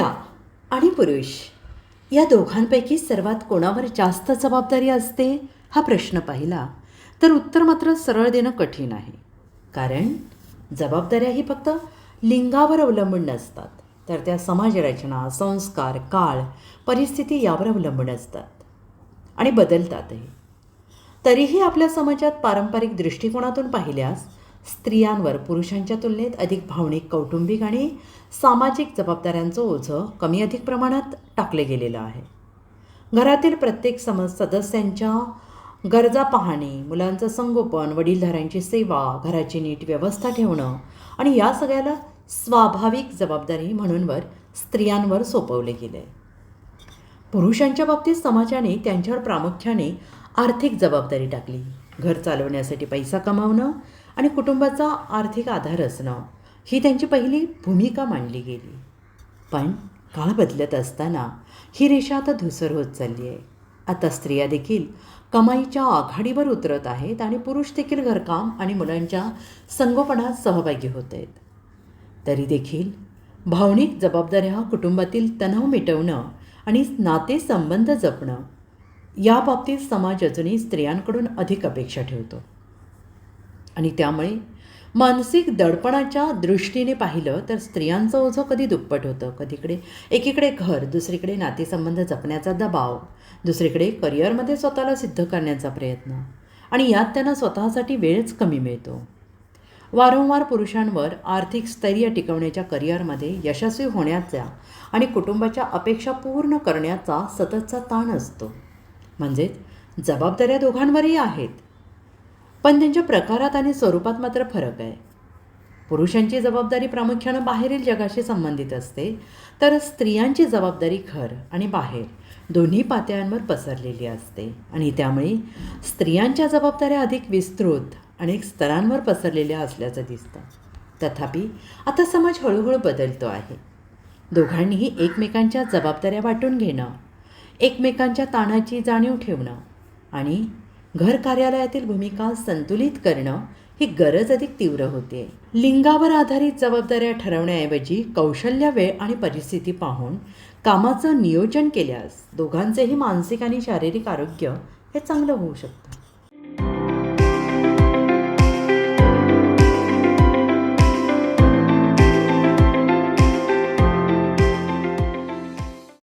स्त्रिया आणि पुरुष या दोघांपैकी सर्वात कोणावर जास्त जबाबदारी असते? हा प्रश्न पाहिला तर उत्तर मात्र सरळ देणं कठीण आहे. कारण जबाबदाऱ्या ही फक्त लिंगावर अवलंबून नसतात तर त्या समाजरचना संस्कार काळ परिस्थिती यावर अवलंबून असतात आणि बदलतातही. तरीही आपल्या समाजात पारंपरिक दृष्टिकोनातून पाहिल्यास स्त्रियांवर पुरुषांच्या तुलनेत अधिक भावनिक कौटुंबिक आणि सामाजिक जबाबदाऱ्यांचं ओझं कमी अधिक प्रमाणात टाकले गेलेलं आहे. घरातील प्रत्येक सम सदस्यांच्या गरजा पाहणे मुलांचं संगोपन वडीलधाऱ्यांची सेवा घराची नीट व्यवस्था ठेवणं आणि या सगळ्याला स्वाभाविक जबाबदारी म्हणूनवर स्त्रियांवर सोपवले गेले. पुरुषांच्या बाबतीत समाजाने त्यांच्यावर प्रामुख्याने आर्थिक जबाबदारी टाकली. घर चालवण्यासाठी पैसा कमावणं आणि कुटुंबाचा आर्थिक आधार असणं ही त्यांची पहिली भूमिका मांडली गेली. पण काळ बदलत असताना ही रेषा आता धुसर होत चालली आहे. आता स्त्रिया देखील कमाईच्या आघाडीवर उतरत आहेत आणि पुरुष देखील घरकाम आणि मुलांच्या संगोपनात सहभागी होत आहेत. तरी देखील भावनिक जबाबदाऱ्या कुटुंबातील तणाव मिटवणं आणि नातेसंबंध जपणं याबाबतीत समाज अजूनही स्त्रियांकडून अधिक अपेक्षा ठेवतो. आणि त्यामुळे मानसिक दडपणाच्या दृष्टीने पाहिलं तर स्त्रियांचं ओझं कधी दुप्पट होतं? कधीकडे एकीकडे घर दुसरीकडे नातेसंबंध जपण्याचा दबाव दुसरीकडे करिअरमध्ये स्वतःला सिद्ध करण्याचा प्रयत्न. आणि यात त्यांना स्वतःसाठी वेळच कमी मिळतो. वारंवार पुरुषांवर आर्थिक स्थैर्य टिकवण्याच्या करिअरमध्ये यशस्वी होण्याचा आणि कुटुंबाच्या अपेक्षा पूर्ण करण्याचा सततचा ताण असतो. म्हणजेच जबाबदाऱ्या दोघांवरही आहेत. पण त्यांच्या प्रकारात आणि स्वरूपात मात्र फरक आहे. पुरुषांची जबाबदारी प्रामुख्यानं बाहेरील जगाशी संबंधित असते तर स्त्रियांची जबाबदारी घर आणि बाहेर दोन्ही पातळ्यांवर पसरलेली असते. आणि त्यामुळे स्त्रियांच्या जबाबदाऱ्या अधिक विस्तृत अनेक स्तरांवर पसरलेल्या असल्याचं दिसतं. तथापि आता समाज हळूहळू बदलतो आहे. दोघांनीही एकमेकांच्या जबाबदाऱ्या वाटून घेणं एकमेकांच्या ताणाची जाणीव ठेवणं आणि घर कार्यालयातील भूमिका संतुलित करणं ही गरज अधिक तीव्र होते. लिंगावर आधारित जबाबदाऱ्या ठरवण्याऐवजी कौशल्य वेळ आणि परिस्थिती पाहून कामाचं नियोजन केल्यास दोघांचेही मानसिक आणि शारीरिक आरोग्य हे चांगलं होऊ शकतं.